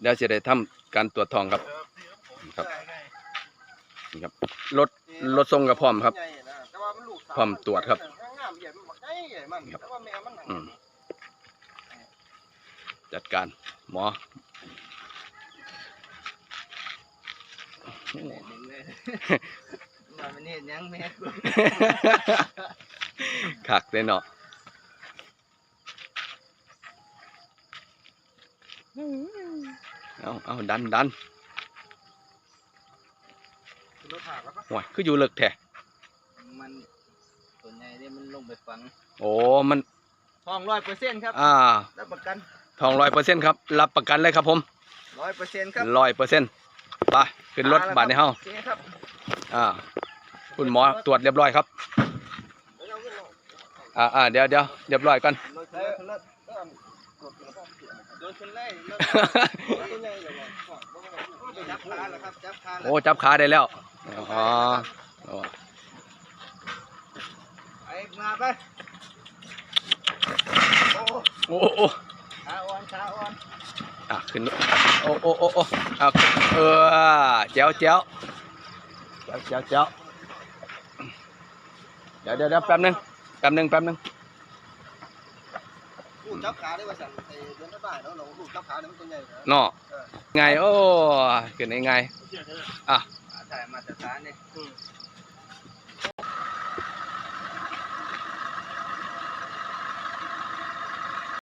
เดี๋ยวจะได้ทำการตรวจทองครับครับนี่ครับรถรถทรงกับพร้อมครับ พร้อมตรวจครับครับจัดการหมอมามันนี่ยังแม่คักเลยเนาะ เอาเอาดันดันรถถากแล้วก็โอ้ยคืออยู่เลิกแท้มันส่วนใหญ่เนี่ยมันลงไปฝัง โอ้มันทองร้อยเปอร์เซ็นต์ครับอ่ารับประกันทองร้อยเปอร์เซ็นต์ครับ รับประกันเลยครับผมร้อยเปอร์เซ็นต์ครับร้อยเปอร์เซ็นต์ไปขึ้นรถบาทในเฮาโอเคครับอ่า คุณหมอตรวจเรียบร้อยครับอ่าอ่าเดี๋ยวเดี๋ยวเรียบร้อยก่อนรถเลยรถ โดนชนเลยรถตัวใหญ่เลยจับขาแล้วครับจับขาแล้วโอ้จับขาได้แล้วอ๋อโอ้ไอ้มาไปโอ้โอ้โอ้ขาอ่อนขาอ่อนอะขึ้นรถโอ้โอ้โอ้โอ้อะเออแจ๋วแจ๋วแจ๋วแจ๋วแจ๋วเดี๋ยวเดี๋ยวเดี๋ยวแป๊บนึงแป๊บนึงแป๊บนึงลูก จับขาได้ว่าสั่นไอ้เดินได้บ้านแล้วเราลูกจับขาเนี่ยมันตัวใหญ่นะเนาะไงโอ้ขึ้นได้ไงถ่ายมาตรฐานเนี่ย